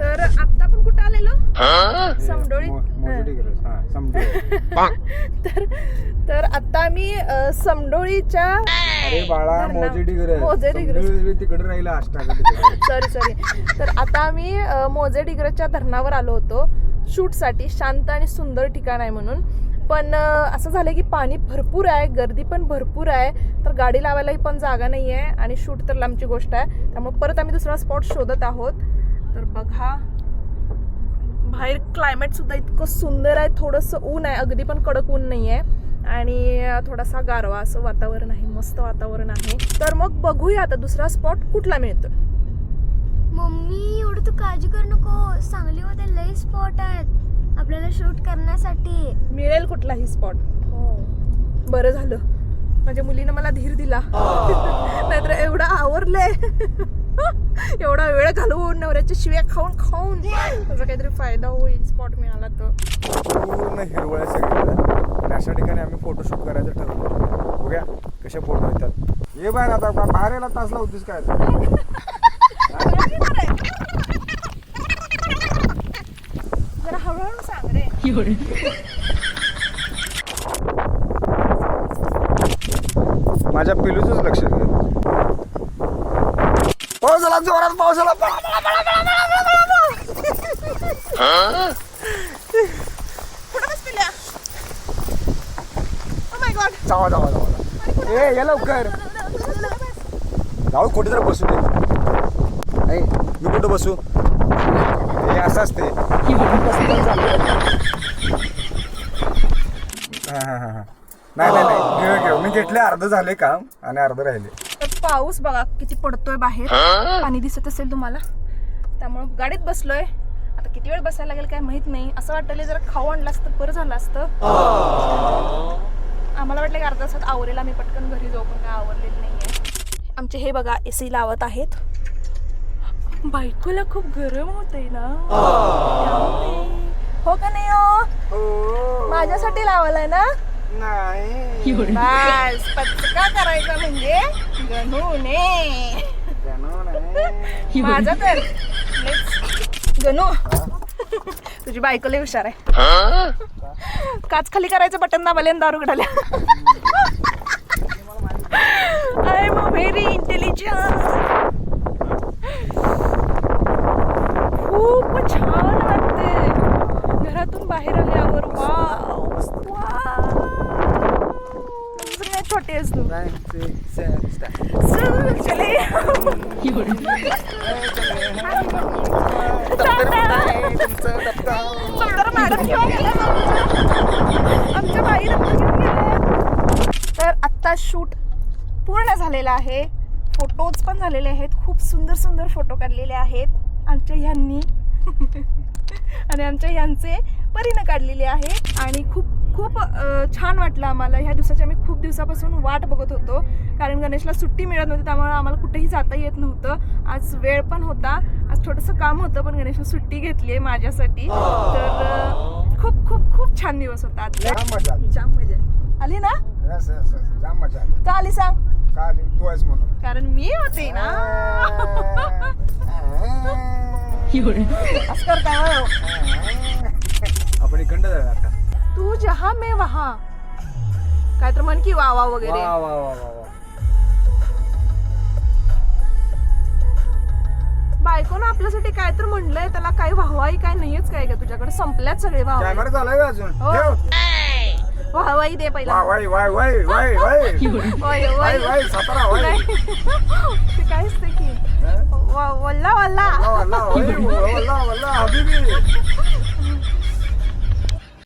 तर आता आपण कुठं आलेलो? समडोळी. हा तर तर आता आम्ही समडोळीच्या तिकडे राहिला सॉरी सॉरी तर आता आम्ही मोजे डिग्रजच्या धरणावर आलो होतो. शूटसाठी शांत आणि सुंदर ठिकाण आहे म्हणून. पण असं झालं की पाणी भरपूर आहे गर्दी पण भरपूर आहे. तर गाडी लावायलाही पण जागा नाही आहे आणि शूट तर लांबची गोष्ट आहे. त्यामुळे परत आम्ही दुसरा स्पॉट शोधत आहोत. तर बघा. बाहेर क्लायमेट सुद्धा इतकं सुंदर आहे थोडंसं ऊन आहे. अगदी पण कडक ऊन नाही आहे आणि थोडासा गारवा असं वातावरण आहे मस्त वातावरण आहे. तर मग बघूया आता दुसरा स्पॉट कुठला मिळतो मम्मी एवढं तू काळजी करू नको. सांगलीमध्ये लई स्पॉट आहेत. आपल्याला शूट करण्यासाठी. मिळेल कुठलाही स्पॉट बरं झालं. माझ्या मुलीनं मला धीर दिला. नाहीतर एवढं आवरलंय. एवढा वेळ घालवून नवऱ्याच्या शिव्या खाऊन खाऊन त्याचा काहीतरी फायदा होईल स्पॉट मिळाला तर. पूर्ण हिरवळ आहे सगळीकडे. आणि अशा ठिकाणी आम्ही फोटोशूट करायचं ठरवलं. बघूया कसे फोटो येतात. ये बाय आता बा- बाहेर यायला तास लावतीस काय? जरा हळूहळू सांग रे. माझ्या पिलूचंच लक्ष दे पाऊस आला जोरात पाऊस आला जावा जावा जावा ए ये लवकर. जाऊ कुठे तर बसू दे. नाही मी कुठं बसू? हे असं असते. हां हां हां. नाही नाही नाही. घेऊ घेऊ. मी घेतले अर्ध झाले काम आणि अर्ध राहिले. तर पाऊस बघा किती पडतोय बाहेर. पाणी दिसत असेल तुम्हाला. त्यामुळं गाडीत बसलोय. आता किती वेळ बसायला लागेल काय माहीत नाही. असं वाटलं जरा खाऊ आणलं असतं बरं झालं असतं. आम्हाला वाटलं की अर्धा तासात आवरेल आम्ही पटकन घरी जाऊ पण काय आवरलेलं नाहीये. आमचे हे बघा एसी लावत आहेत. बायकोला खूप गरम होतंय ना. त्यामुळे. हो का नाही हो? माझ्यासाठी लावलाय ना? नाही. बस पचका करायचा म्हणजे गणूने माझा तर. गणू. तुझी बायको लय हुशार आहे. काच खाली करायचं बटन दाबाले दारू उघडाल्या आय एम व्हेरी इंटेलिजंट खूप छान वाटते घरातून बाहेर आल्यावर वाव वाव छोटे आहेस तू चल, चले सुंदर मॅडम घेऊन गेल्या आमच्या. बाई. तर आत्ता शूट पूर्ण झालेला आहे. फोटोज पण झालेले आहेत. खूप सुंदर सुंदर फोटो काढलेले आहेत. आमच्या ह्यांनी. आणि आमच्या ह्यांचे परीनं काढलेले आहे आणि खूप खूप छान वाटलं आम्हाला. ह्या दिवसाची आम्ही खूप दिवसापासून वाट बघत होतो. कारण गणेशला सुट्टी मिळत नव्हती त्यामुळे आम्हाला कुठेही जाता येत नव्हतं. आज वेळ पण होता. आज थोडंसं काम होतं पण गणेशला सुट्टी घेतली आहे माझ्यासाठी. तर खूप खूप खूप छान दिवस होता आज. जाम मजा आली. ना? का आली सांग? कारण मी होते ना. असं करता जहा मैं वहा काय तर म्हण की वगैरे. वा वा वा वा वा. बायकोनं आपल्यासाठी काय तर म्हणलंय त्याला काही वाहवाई काय नाहीच काय का तुझ्याकडे संपल्यात सगळे वाहवाई कॅमेरा चालू आहे अजून? हो. ठेव. वाहवाई दे वा पहिला. Wai Y Y Y Wai Wai, Y Wai. Wai Satara Wai. नाही. ते काय असते की? हं? व- वल्ला वल्ला. वल्ला, वल्ला, वाय, वल्ला, वल्ला, हबिबी.